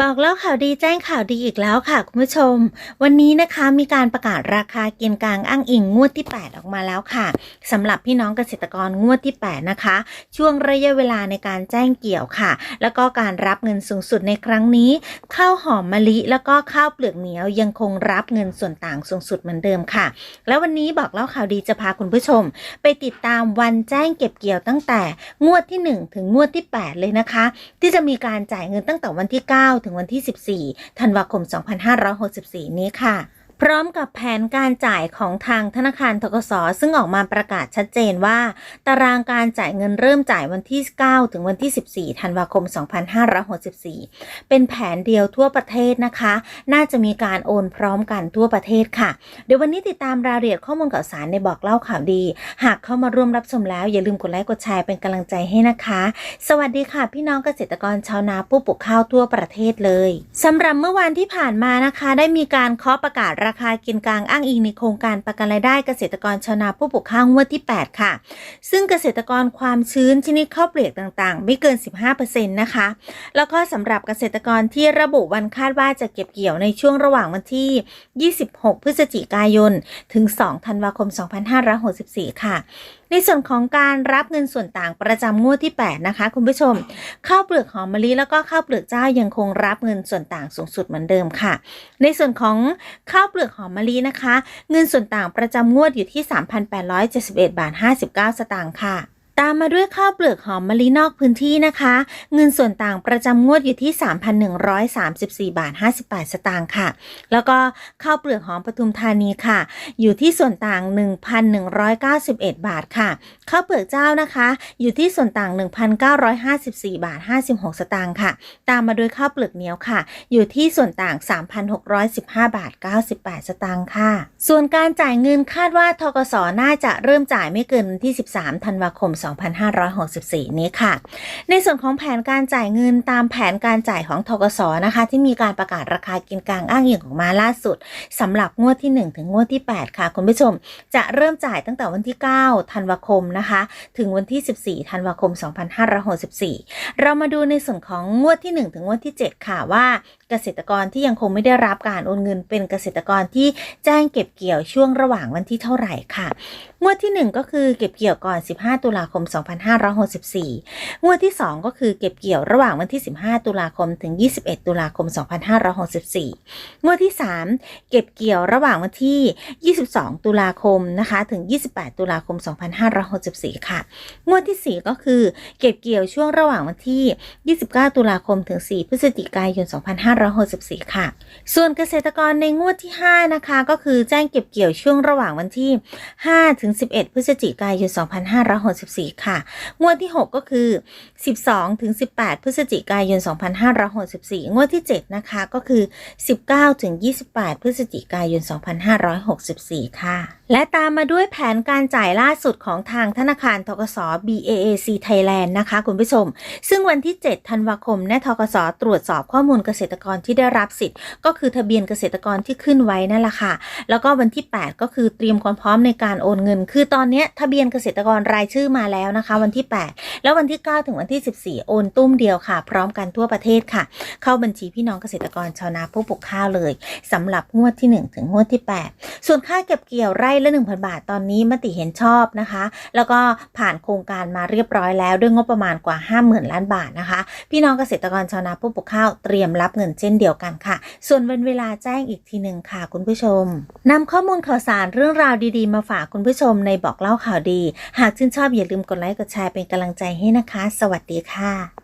บอกแล้วข่าวดีแจ้งข่าวดีอีกแล้วค่ะคุณผู้ชม วันนี้นะคะมีการประกาศราคาเกณฑ์กลางอ้างอิงงวดที่ 8 ออกมาแล้วค่ะสำหรับพี่น้องเกษตรกรงวดที่ 8 นะคะ ช่วงระยะเวลาในการแจ้งเกี่ยวค่ะ แล้วก็การรับเงินสูงสุดในครั้งนี้ข้าวหอมมะลิแล้วก็ข้าวเปลือกเหนียวยังคงรับเงินส่วนต่างสูงสุดเหมือนเดิมค่ะ แล้ววันนี้บอกเล่าข่าวดีจะพาคุณผู้ชม ไปติดตามวันแจ้งเก็บเกี่ยวตั้งแต่งวดที่ 1 ถึงงวดที่ 8 เลยนะคะ ที่จะมีการจ่ายเงินตั้งแต่วันที่ 9ถึงวันที่ 14 ธันวาคม 2564 นี้ค่ะ พร้อมกับแผนการจ่ายของทางธนาคารทกสซึ่งออกมาประกาศชัดเจนว่า ตารางการจ่ายเงินเริ่มจ่ายวันที่ 9 ถึงวันที่ 14 ธันวาคม 2564 เป็นแผนเดียวทั่วประเทศนะคะ น่าจะมีการโอนพร้อมกันทั่วประเทศค่ะ เดี๋ยววันนี้ติดตามรายละเอียดข้อมูลข่าวสารในบอกเล่าข่าวดี หากเข้ามาร่วมรับชมแล้วอย่าลืมกดไลค์กดแชร์เป็นกำลังใจให้นะคะ สวัสดีค่ะ พี่น้องเกษตรกรชาวนาผู้ปลูกข้าวทั่วประเทศเลยสำหรับเมื่อวานที่ผ่านมานะคะ ได้มีการเคาะประกาศราคากินกลางอ้างอิงในโครงการประกันรายได้เกษตรกรชาวนาผู้ปลูกข้าวงวดที่ 8 ค่ะ ซึ่งเกษตรกรความชื้นชนิดข้าวเปลือกต่างๆ ไม่เกิน 15%นะคะ แล้วก็สำหรับเกษตรกรที่ระบุวันคาดว่าจะเก็บเกี่ยวในช่วงระหว่างวันที่ 26 พฤศจิกายน ถึง 2 ธันวาคม 2564 ค่ะ ในส่วนของการรับเงินส่วนต่างประจำงวดที่ 8 นะคะ คุณผู้ชม ข้าวเปลือกหอมมะลิแล้วก็ข้าวเปลือกเจ้ายังคงรับเงินส่วนต่างสูงสุดเหมือนเดิมค่ะ ในส่วนของข้าวเปลือกหอมมะลินะคะ เงินส่วนต่างประจำงวดอยู่ที่ 3,871 บาท 59 สตางค์ค่ะ ตามมาด้วยข้าวเปลือกหอมมะลินอกพื้นที่นะคะ เงินส่วนต่างประจำงวดอยู่ที่ 3,134 บาท 58 สตางค์ค่ะ แล้วก็ข้าวเปลือกหอมปทุมธานีค่ะ อยู่ที่ส่วนต่าง 1,191 บาทค่ะ ข้าวเปลือกเจ้านะคะ อยู่ที่ส่วนต่าง 1,954 บาท 56 สตางค์ค่ะ ตามมาด้วยข้าวเปลือกเหนียวค่ะ อยู่ที่ส่วนต่าง 3,615 บาท 98 สตางค์ค่ะ ส่วนการจ่ายเงินคาดว่าทกสน่าจะเริ่มจ่ายไม่เกินวันที่ 13 ธันวาคม2564 นี้ค่ะ ในส่วนของแผนการจ่ายเงินตามแผนการจ่ายของทกสนะคะ ที่มีการประกาศราคากินกลางอ้างอิงออกมาล่าสุดสำหรับงวดที่ 1 ถึงงวดที่ 8 ค่ะ คุณผู้ชมจะเริ่มจ่ายตั้งแต่วันที่ 9 ธันวาคมนะคะ ถึงวันที่ 14 ธันวาคม 2564 เรามาดูในส่วนของงวดที่ 1 ถึงงวดที่ 7 ค่ะว่าเกษตรกรที่ยังคงไม่ได้รับการโอนเงินเป็นเกษตรกรที่แจ้งเก็บเกี่ยวช่วงระหว่างวันที่เท่าไหร่ค่ะ งวดที่ 1 ก็คือเก็บเกี่ยวก่อน 15 ตุลาคม 2564 งวดที่ 2 ก็คือเก็บเกี่ยวระหว่างวันที่ 15 ตุลาคมถึง 21 ตุลาคม 2564 งวดที่ 3 เก็บเกี่ยวระหว่างวันที่ 22 ตุลาคมนะคะถึง 28 ตุลาคม 2564 ค่ะ งวดที่ 4 ก็คือเก็บเกี่ยวช่วงระหว่างวันที่ 29 ตุลาคมถึง 4 พฤศจิกายน 2564 ค่ะ ส่วนเกษตรกรในงวดที่ 5 นะคะ ก็คือแจ้งเก็บเกี่ยวช่วงระหว่างวันที่ 5 ถึง 11 พฤศจิกายน 2564ค่ะ งวดที่ 6 ก็คือ 12ถึง18 พฤศจิกายน 2564 งวดที่ 7 นะคะ ก็คือ 19ถึง28 พฤศจิกายน 2564 ค่ะ และตามมาด้วยแผนการจ่ายล่าสุดของทางธนาคารทกส BAAC Thailand นะคะคุณผู้ชม ซึ่งวันที่ 7 ธันวาคมนี่ยทกส ตรวจสอบข้อมูลเกษตรกรที่ได้รับสิทธิ์ ก็คือทะเบียนเกษตรกรที่ขึ้นไว้นั่นแหละค่ะ แล้วก็วันที่ 8 ก็คือเตรียมความพร้อมในการโอนเงิน คือตอนนี้ทะเบียนเกษตรกรรายชื่อมาแล้วนะคะ วันที่ 8 แล้ววันที่ 9 ถึงวันที่ 14 โอนตุ้มเดียวค่ะ พร้อมกันทั่วประเทศค่ะ เข้าบัญชีพี่น้องเกษตรกรชาวนาผู้ปลูกข้าวเลยสำหรับงวดที่ 1 ถึงงวดที่ 8 ส่วนค่าเก็บเกี่ยวไร่ละ 1,000 บาทตอนนี้มติเห็นชอบนะคะ แล้วก็ผ่านโครงการมาเรียบร้อยแล้วด้วยงบประมาณกว่า 50,000 ล้านบาทนะคะ พี่น้องเกษตรกรชาวนาผู้ปลูกข้าวเตรียมรับเงินเช่นเดียวกันค่ะ ส่วนวันเวลาแจ้งอีกทีหนึ่งค่ะ คุณผู้ชมนำข้อมูลข่าวสารเรื่องราวดีๆ มาฝากคุณผู้ชมในบอกเล่าข่าวดี หากชื่นชอบอย่าลืมกดไลค์กดแชร์เป็นกำลังใจให้นะคะ สวัสดีค่ะ